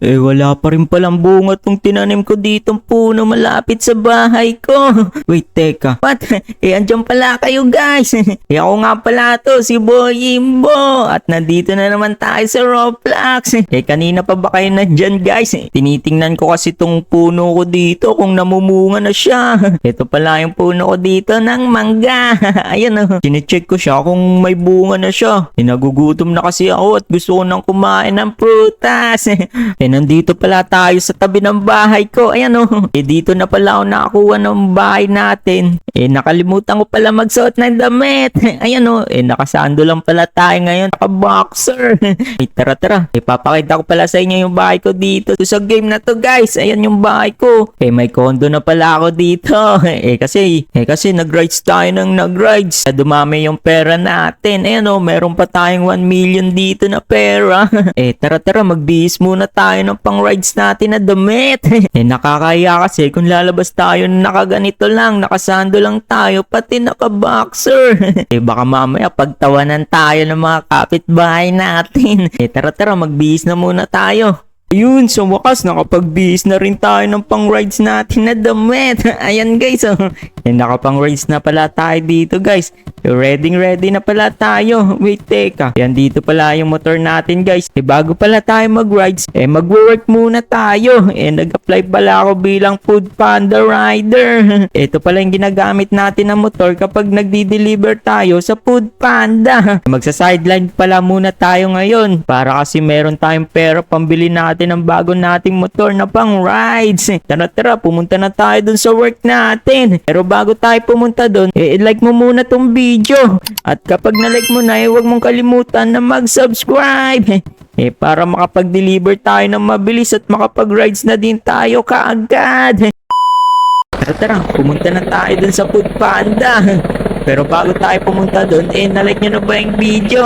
Eh wala pa rin palang bunga tong tinanim ko ditong puno malapit sa bahay ko. Wait, teka. What? Eh andyan pala kayo guys. eh ako nga pala to, si Boy Imbo. At nandito na naman tayo sa Roblox. eh kanina pa ba kayo nandyan guys? Eh, tinitingnan ko kasi tong puno ko dito kung namumunga na siya. Ito pala yung puno ko dito ng mangga. Ayan oh. Sinecheck ko siya kung may bunga na siya. Eh nagugutom na kasi ako at gusto ko nang kumain ng prutas. eh nandito pala tayo sa tabi ng bahay ko. Ayan oh. Eh dito na pala ako nakakuha ng bahay natin. Eh nakalimutan ko pala magsuot ng damit. Ayan oh. Eh nakasando lang pala tayo ngayon. Naka-boxer. eh tara tara. Eh papakita ko pala sa inyo yung bahay ko dito. Sa game na to guys. Ayan yung bahay ko. Eh may condo na pala ako dito. eh kasi, eh kasi nag-rides tayo ng nag-rides. Eh, Dumami yung pera natin. Ayan oh. Meron pa tayong 1 million dito na pera. eh tara tara magbihis muna tayo ng pang rides natin na damit. eh nakakaya kasi kung lalabas tayo na nakaganito lang, nakasando lang tayo, pati naka-boxer. eh baka mamaya pagtawanan tayo ng mga kapitbahay natin. eh tara tara magbihis na muna tayo. Ayun, sa wakas, nakapagbihis na rin tayo ng pang-rides natin na damit. Ayan guys, oh. Eh, nakapang-rides na pala tayo dito guys. Ready ready na pala tayo. Wait, teka. Yan dito pala yung motor natin guys. Eh, bago pala tayo mag-rides, eh, mag-work muna tayo. Eh, nag-apply pala ako bilang food panda rider. Ito pala yung ginagamit natin na motor kapag nagdi-deliver tayo sa food panda. Magsa-sideline pala muna tayo ngayon para kasi meron tayong pera pambili natin ng bago nating motor na pang rides. Tara tara, pumunta na tayo dun sa work natin. Pero bago tayo pumunta dun, eh, like mo muna tong video. At kapag na-like mo na, eh, huwag mong kalimutan na mag-subscribe. Eh, para makapag-deliver tayo ng mabilis at makapag-rides na din tayo kaagad. Tara tara, pumunta na tayo dun sa Food Panda. Pero bago tayo pumunta dun, eh, nalike nyo na ba yung video?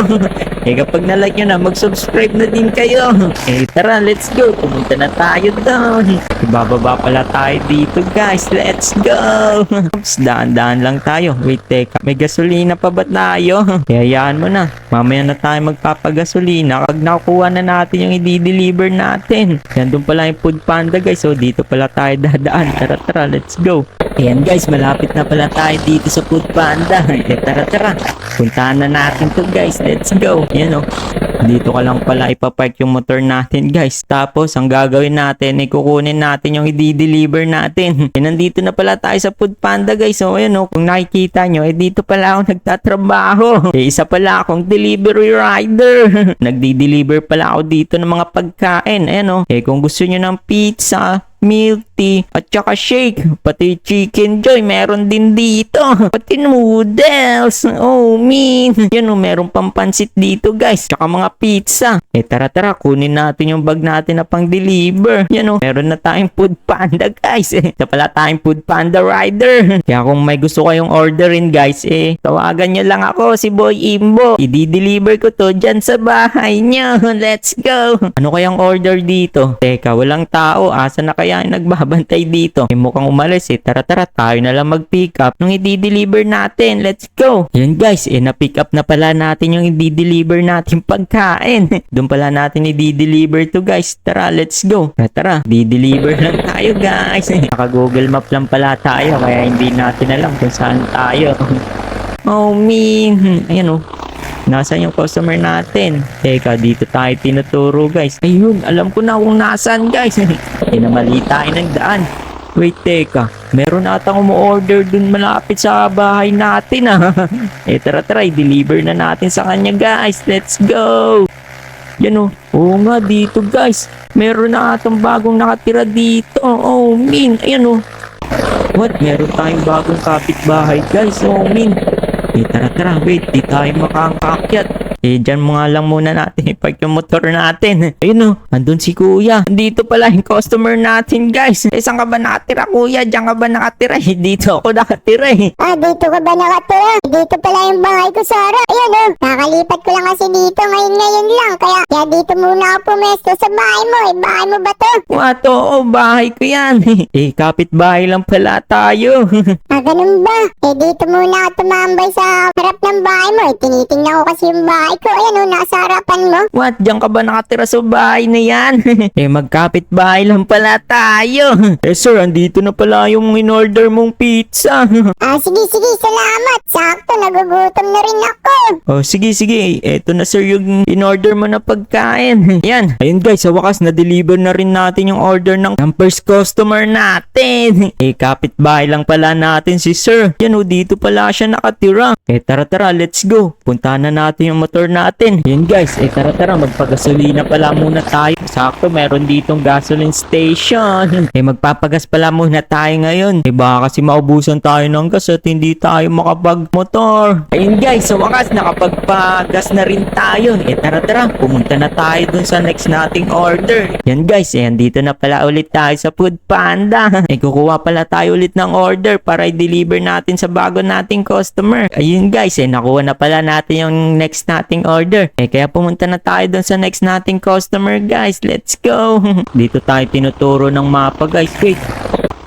Eh, kapag nalike nyo na, mag-subscribe na din kayo. Eh, tara, let's go. Pumunta na tayo dun. Ibababa pala tayo dito, guys. Let's go. Oops, daan-daan lang tayo. Wait, teka. May gasolina pa ba tayo? Hayaan mo na. Mamaya na tayo magpapagasolina. Pag nakukuha na natin yung i-deliver natin. Yan doon pala yung food panda, guys. So, dito pala tayo dadaan. Tara, tara, let's go. Ayan guys, malapit na pala tayo dito sa Food Panda. Eh, tara tara, puntahan na natin to guys. Let's go. Ayan o. Dito ka lang pala ipapark yung motor natin guys. Tapos, ang gagawin natin, ay kukunin natin yung i-deliver natin. Eh, nandito na pala tayo sa Food Panda guys. So, ayan o, kung nakikita nyo, eh dito pala ako nagtatrabaho. Eh, isa pala akong delivery rider. Nagdi-deliver pala ako dito ng mga pagkain. Ayan o. Eh, kung gusto nyo ng pizza, milk tea, at saka shake. Pati chicken joy, meron din dito. Pati noodles. Oh, mean. Yan o, meron pang pansit dito, guys. Tsaka mga pizza. Eh, tara tara, kunin natin yung bag natin na pang deliver. Yan o, meron na tayong food panda, guys. Eh, isa pala tayong food panda rider. Kaya kung may gusto kayong orderin, guys, eh, tawagan nyo lang ako, si Boy Imbo. I-deliver ko to dyan sa bahay nyo. Let's go. Ano kayang order dito? Teka, walang tao. Asa na kaya yung nagbabantay dito? Eh, mukhang umalis eh. Tara tara, tayo na lang mag-pick up nung i-deliver natin. Let's go. Yan guys, eh, na-pick up na pala natin yung i-deliver natin pagkain. Doon pala natin i-deliver to guys. Tara, let's go. Tara, tara. Di-deliver lang tayo guys. Naka-google map lang pala tayo kaya hindi natin alam kung saan tayo. Oh, mean. Ayan oh. Nasaan yung customer natin? Teka, dito tayo tinuturo guys. Ayun, alam ko na kung nasaan guys. Pinamali tayo ng daan. Wait, teka. Meron atang umu-order dun malapit sa bahay natin ah. eh tara tara, i-deliver na natin sa kanya guys. Let's go! Yan oh. Oo nga dito guys. Meron na atang bagong nakatira dito. Oh, min. Ayan oh. What? Meron tayong bagong kapitbahay guys. Oh, min. Tara tara, wait, di tayo makakakyat. Eh, dyan mo nga lang muna natin ipark yung motor natin. Ayun o, andun si kuya. Dito pala yung customer natin, guys. Eh, saan ka ba nakatira, kuya? Diyan ka ba nakatira? Eh, dito ako nakatira eh. Ah, dito ka ba nakatira? Dito pala yung bahay ko, Sarah. Ayan oh, nakalipat ko lang kasi dito ngayon-ngayon lang. Kaya, kaya dito muna ako pumesto sa bahay mo. Eh, bahay mo ba to? What? Oo, bahay ko yan. eh, kapitbahay lang pala tayo. Ah, ganun ba? Eh, dito muna ako tumambay sa harap ng bahay mo. Eh, tinitingnan ko kasi yung bahay bahay ko. Ayan oh, nasa harapan mo. What? Diyan ka ba nakatira sa bahay na yan? eh magkapit bahay lang pala tayo. eh sir, andito na pala yung in-order mong pizza. Ah, sige, sige, salamat. Sakto, nagugutom na rin ako. oh sige sige, eto na sir yung in-order mo na pagkain. Yan. Ayun guys, sa wakas na-deliver na rin natin yung order ng, ng first customer natin. eh kapit bahay lang pala natin si sir. Yan o, dito pala siya nakatira. Eh tara tara, let's go. Puntahan na natin yung motor natin. Yan guys, eh tara tara, magpagasolina pala muna tayo. Sakto, meron ditong gasoline station. Eh magpapagas pala muna tayo ngayon. Eh baka kasi maubusan tayo ng gas at hindi tayo makapagmotor. Ayun guys, sa wakas nakapagpagas na rin tayo. Eh tara tara, pumunta na tayo dun sa next nating order. Yan guys, eh andito na pala ulit tayo sa Food Panda. Eh kukuha pala tayo ulit ng order para i-deliver natin sa bago nating customer. Ayun guys, eh nakuha na pala natin yung next nating order. Eh kaya pumunta na tayo dun sa next nating customer guys. Let's go. Dito tayo tinuturo ng mapa guys. Wait,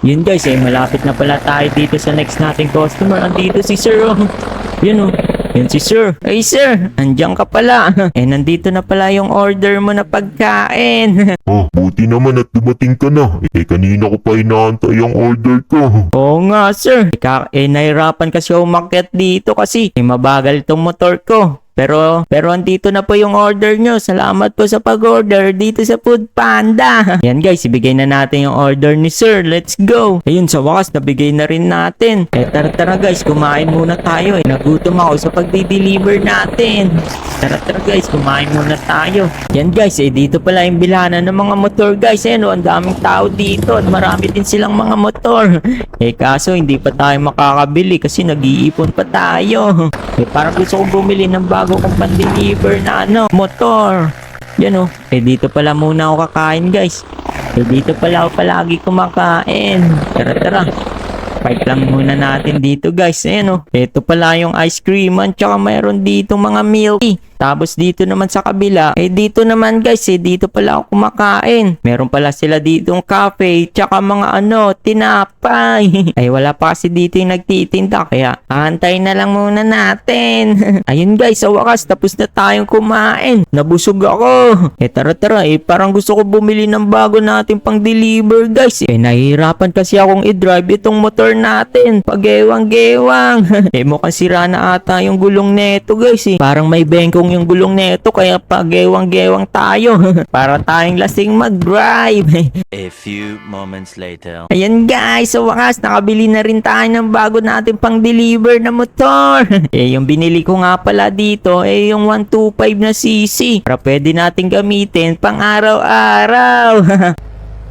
yun guys, eh, malapit na pala tayo dito sa next nating customer. Andito si Sir, oh. Yun, oh. Yun si Sir. Hey Sir, andiyan ka pala. eh, nandito na pala yung order mo na pagkain. Oh, buti naman at dumating ka na. Eh, kanina ko pa inaantay ang order ko. Oo nga, Sir. Ika, eh, nahirapan kasi umakyat dito kasi eh, mabagal itong motor ko. Pero, pero andito na po yung order nyo. Salamat po sa pag-order dito sa Food Panda. Yan guys, ibigay na natin yung order ni Sir. Let's go. Ayun, sa wakas, nabigay na rin natin. Eh, tara tara guys, kumain muna tayo. Eh, nagutom ako sa pagdi-deliver natin. Tara tara guys, kumain muna tayo. Yan guys, eh, dito pala yung bilanan ng mga motor guys. Eh, no, ang daming tao dito at marami din silang mga motor. Eh, kaso hindi pa tayo makakabili kasi nag-iipon pa tayo. Eh, parang gusto kong bumili ng bago kong pan-deliver na ano, motor. Yan oh. Eh, dito pala muna ako kakain guys. Eh, dito pala ako palagi kumakain. Tara, tara. Fight lang muna natin dito guys. Ayan oh. Ito pala yung ice cream at saka mayroon dito mga milky. Tapos dito naman sa kabila, eh dito naman guys, eh dito pala ako kumakain. Meron pala sila ditong cafe, tsaka mga ano, tinapay. Ay wala pa kasi dito yung nagtitinda, kaya antay na lang muna natin. Ayun guys, sa wakas, tapos na tayong kumain. Nabusog ako. Eh tara tara, eh parang gusto ko bumili ng bago natin pang deliver guys. Eh nahihirapan kasi akong i-drive itong motor natin. Pagewang-gewang. eh mukhang sira na ata yung gulong neto guys eh. Parang may bengkong yung gulong neto kaya pagewang-gewang tayo. Para tayong lasing mag-drive. A few moments later. Ayan guys, sa wakas nakabili na rin tayo ng bago natin pang deliver na motor. eh yung binili ko nga pala dito eh yung 125 na cc. Para pwede natin gamitin pang araw-araw.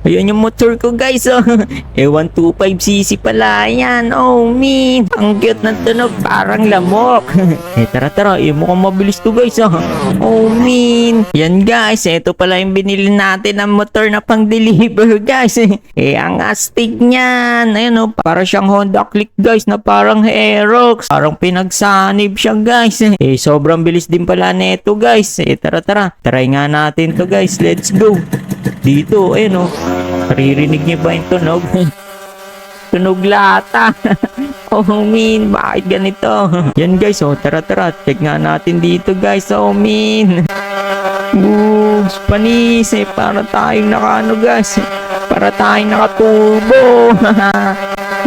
Ayun yung motor ko guys oh. Eh 125cc pala yan. Oh man. Ang cute ng tunog. Parang lamok. eh tara tara. Eh mukhang mabilis to guys oh. Oh man. Yan guys. Ito pala yung binili natin ng motor na pang deliver guys. eh ang astig niyan. Ayun oh. Para siyang Honda Click guys na parang Aerox. Parang pinagsanib siya guys. Eh sobrang bilis din pala neto guys. Eh tara tara. Try nga natin to guys. Let's go. Dito, ayun oh. Naririnig niyo ba yung tunog? tunog lata. oh, min, bakit ganito? Yan guys, oh, tara tara. Check nga natin dito guys, oh, min. Bugs, panis, eh, para tayong nakaano guys. Para tayong nakaturbo.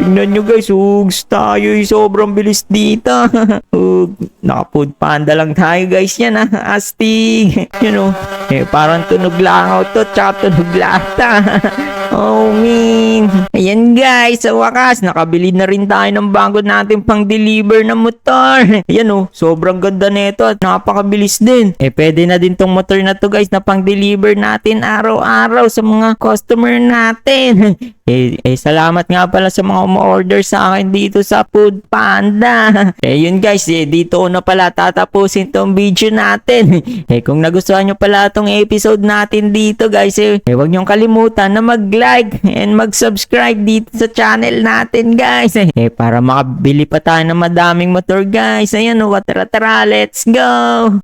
Tingnan nyo guys, ugs tayo sobrang bilis dito. Ug, naka-food panda lang tayo guys yan ha, astig. Yun oh, eh parang tunog langaw to, tsaka tunog lata. oh man. Ayan guys, sa wakas, nakabili na rin tayo ng bago natin pang deliver na motor. Ayan oh, sobrang ganda nito at napakabilis din. Eh pwede na din tong motor na to guys na pang deliver natin araw-araw sa mga customer natin. Eh, eh, salamat nga pala sa mga umorder sa akin dito sa Food Panda. Eh, yun guys, eh, dito na pala tatapusin tong video natin. Eh, kung nagustuhan nyo pala tong episode natin dito guys, eh, eh huwag nyong kalimutan na mag-like and mag-subscribe dito sa channel natin guys. Eh, para makabili pa tayo ng madaming motor guys. Ayan, oh, tara tara, let's go!